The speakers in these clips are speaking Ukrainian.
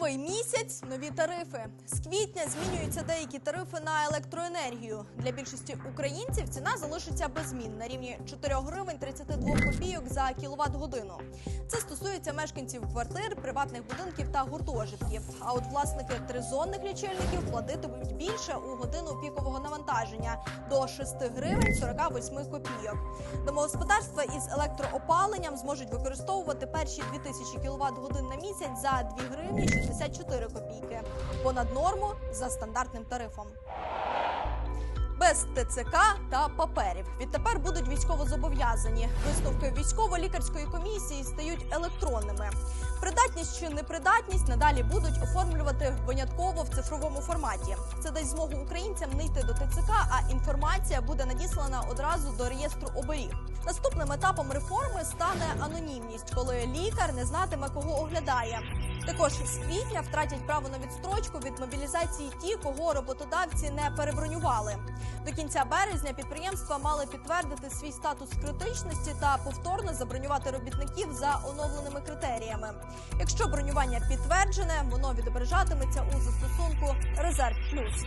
Новий місяць, нові тарифи. З квітня змінюються деякі тарифи на електроенергію. Для більшості українців ціна залишиться без змін на рівні 4 гривень 32 копійок за кіловат годину. Це стосується мешканців квартир, приватних будинків та гуртожитків. А от власники тризонних лічильників платитимуть більше у годину пікового навантаження до 6 гривень 48 копійок. Домогосподарства із електроопаленням зможуть використовувати перші 2000 кВт годин на місяць за 2 гривні 64 копійки. Понад норму за стандартним тарифом. Без ТЦК та паперів відтепер будуть військовозобов'язані. Висновки військово-лікарської комісії стають електронними. Придатність чи непридатність надалі будуть оформлювати винятково в цифровому форматі. Це дасть змогу українцям не йти до ТЦК, а інформація буде надіслана одразу до реєстру оберіг. Наступним етапом реформи стане анонімність, коли лікар не знатиме, кого оглядає. Також з квітня втратять право на відстрочку від мобілізації ті, кого роботодавці не перебронювали. До кінця березня підприємства мали підтвердити свій статус критичності та повторно забронювати робітників за оновленими критеріями. Якщо бронювання підтверджене, воно відображатиметься у застосунку Резерв Плюс.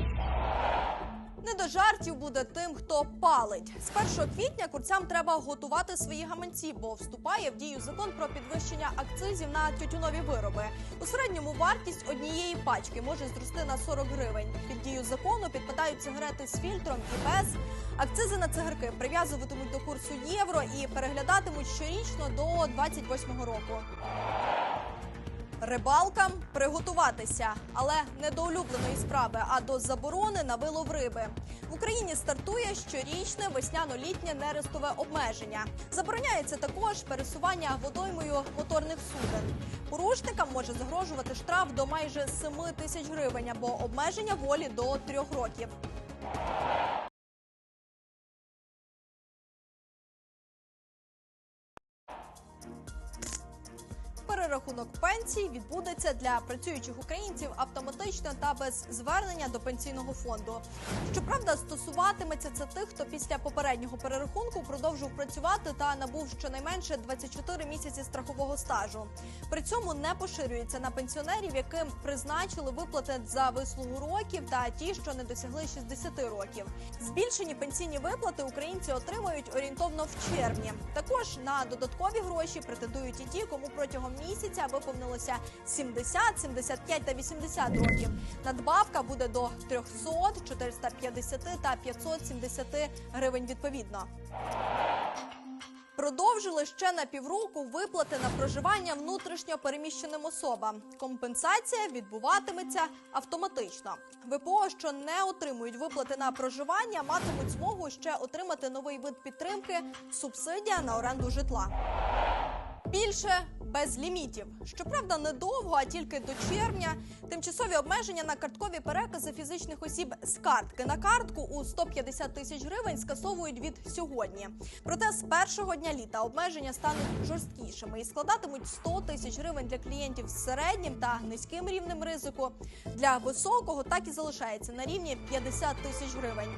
Не до жартів буде тим, хто палить. З 1 квітня курцям треба готувати свої гаманці, бо вступає в дію закон про підвищення акцизів на тютюнові вироби. У середньому вартість однієї пачки може зрости на 40 гривень. Під дію закону підпадають цигарети з фільтром і без. Акцизи на цигарки прив'язуватимуть до курсу євро і переглядатимуть щорічно до 28 року. Рибалкам приготуватися, але не до улюбленої справи, а до заборони на вилов риби. В Україні стартує щорічне весняно-літнє нерестове обмеження. Забороняється також пересування водоймою моторних суден. Порушникам може загрожувати штраф до майже 7 тисяч гривень або обмеження волі до трьох років. Перерахунок пенсій відбудеться для працюючих українців автоматично та без звернення до пенсійного фонду. Щоправда, стосуватиметься це тих, хто після попереднього перерахунку продовжив працювати та набув щонайменше 24 місяці страхового стажу. При цьому не поширюється на пенсіонерів, яким призначили виплати за вислугу років та ті, що не досягли 60 років. Збільшені пенсійні виплати українці отримають орієнтовно в червні. Також на додаткові гроші претендують і ті, кому протягом місяця виповнилося 70, 75 та 80 років. Надбавка буде до 300, 450 та 570 гривень відповідно. Продовжили ще на півроку виплати на проживання внутрішньо переміщеним особам. Компенсація відбуватиметься автоматично. ВПО, що не отримують виплати на проживання, матимуть змогу ще отримати новий вид підтримки субсидія на оренду житла. Більше без лімітів. Щоправда, недовго, а тільки до червня. Тимчасові обмеження на карткові перекази фізичних осіб з картки на картку у 150 тисяч гривень скасовують від сьогодні. Проте з першого дня літа обмеження стануть жорсткішими і складатимуть 100 тисяч гривень для клієнтів з середнім та низьким рівнем ризику. Для високого так і залишається на рівні 50 тисяч гривень.